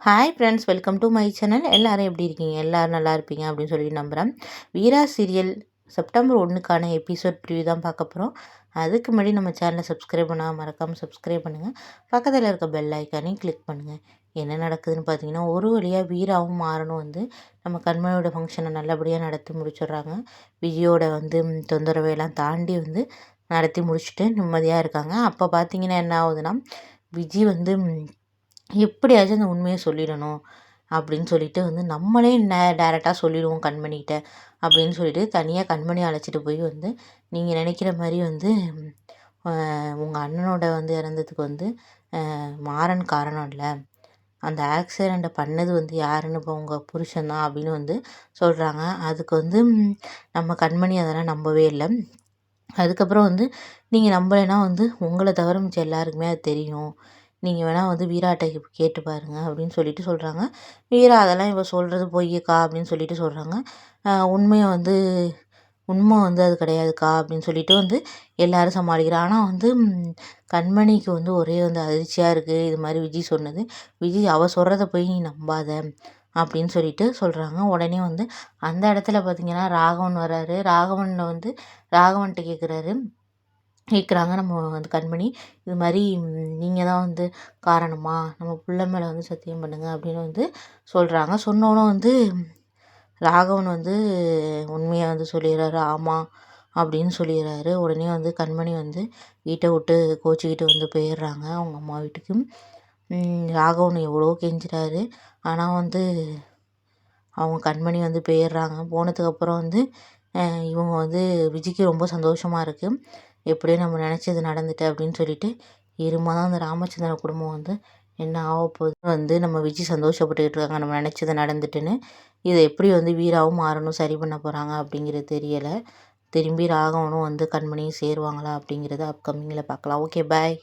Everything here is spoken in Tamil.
Hi friends welcome to my channel எல்லோரும் எப்படி இருக்கீங்க? எல்லோரும் நல்லா இருப்பீங்க அப்படின்னு சொல்லி நம்புகிறேன் வீரா சீரியல் செப்டம்பர் ஒன்றுக்கான எபிசோட் ப்ரிவியூ தான் பார்க்க போகிறோம் அதுக்கு முன்னாடி நம்ம சேனலை சப்ஸ்கிரைப் பண்ணால் மறக்காமல் சப்ஸ்கிரைப் பண்ணுங்கள் பக்கத்தில் இருக்க பெல் ஐக்கானையும் கிளிக் பண்ணுங்கள் என்ன நடக்குதுன்னு பார்த்தீங்கன்னா ஒரு வழியாக வீராவும் மாறணும் வந்து நம்ம கண்மணியோட ஃபங்க்ஷனை நல்லபடியாக நடத்தி முடிச்சிடுறாங்க. விஜயோட வந்து தொந்தரவையெல்லாம் தாண்டி வந்து நடத்தி முடிச்சுட்டு நிம்மதியாக இருக்காங்க. அப்போ பார்த்தீங்கன்னா என்ன ஆகுதுன்னா விஜி வந்து எப்படியாச்சும் அந்த உண்மையை சொல்லிடணும் அப்படின்னு சொல்லிட்டு வந்து நம்மளே ந டேரெக்டாக சொல்லிடுவோம் கண்மணிகிட்ட அப்படின்னு சொல்லிட்டு தனியாக கண்மணி அழைச்சிட்டு போய் வந்து நீங்கள் நினைக்கிற மாதிரி வந்து உங்கள் அண்ணனோட வந்து இறந்ததுக்கு வந்து மாறன் காரணம் இல்லை. அந்த ஆக்சிடெண்ட்டை பண்ணது வந்து யாருன்னு இப்போ உங்கள் புருஷன் தான் அப்படின்னு வந்து சொல்கிறாங்க அதுக்கு வந்து நம்ம கண்மணி அதெல்லாம் நம்பவே இல்லை. அதுக்கப்புறம் வந்து நீங்கள் நம்பலைன்னா வந்து உங்களை தவிர மிச்சம் எல்லாருக்குமே அது தெரியும். நீங்கள் வேணால் வந்து வீராட்டை கேட்டு பாருங்கள் அப்படின்னு சொல்லிட்டு சொல்கிறாங்க வீரா அதெல்லாம் இப்போ சொல்கிறது பொய்யக்கா அப்படின்னு சொல்லிட்டு சொல்கிறாங்க உண்மையை வந்து உண்மை வந்து அது கிடையாதுக்கா அப்படின்னு சொல்லிட்டு வந்து எல்லோரும் சமாளிக்கிறான் ஆனால் வந்து கண்மணிக்கு வந்து ஒரே வந்து அதிர்ச்சியாக இருக்குது இது மாதிரி விஜய் சொன்னது. விஜய் அவள் சொல்கிறத போய் நீ நம்பாத அப்படின்னு சொல்லிட்டு சொல்கிறாங்க உடனே வந்து அந்த இடத்துல பார்த்திங்கன்னா ராகவன் வராரு ராகவனில் வந்து ராகவன்கிட்ட கேட்குறாரு கேட்குறாங்க. நம்ம வந்து கண்மணி இது மாதிரி நீங்கள் தான் வந்து காரணமாக நம்ம பிள்ளை மேலே வந்து சத்தியம் பண்ணுங்கள் அப்படின்னு வந்து சொல்கிறாங்க சொன்னோன்னே வந்து ராகவன் வந்து உண்மையை வந்து சொல்லிடுறாரு. ஆமாம் அப்படின்னு சொல்லிடுறாரு. உடனே வந்து கண்மணி வந்து வீட்டை விட்டு கோச்சிக்கிட்டு வந்து போயிடுறாங்க அவங்க அம்மா வீட்டுக்கு. ராகவன் எவ்வளோ கெஞ்சுறாரு. ஆனால் வந்து அவங்க கண்மணி வந்து போயிடுறாங்க. போனதுக்கப்புறம் வந்து இவங்க வந்து விஜிக்கு ரொம்ப சந்தோஷமாக இருக்குது எப்படியோ நம்ம நினச்சது நடந்துட்டு அப்படின்னு சொல்லிட்டு இருமா தான் அந்த ராமச்சந்திர குடும்பம் வந்து என்ன ஆக போகுது? வந்து நம்ம விஜய் சந்தோஷப்பட்டுக்கிட்டு இருக்காங்க. நம்ம நினச்சது நடந்துட்டுன்னு. இதை எப்படி வந்து வீராவும் மாறணும் சரி பண்ண போகிறாங்க அப்படிங்கிறது தெரியலை. திரும்பி ராகவனும் வந்து கண்மணியும் சேருவாங்களா அப்படிங்கிறத அப்கமிங்கில் பார்க்கலாம். Okay bye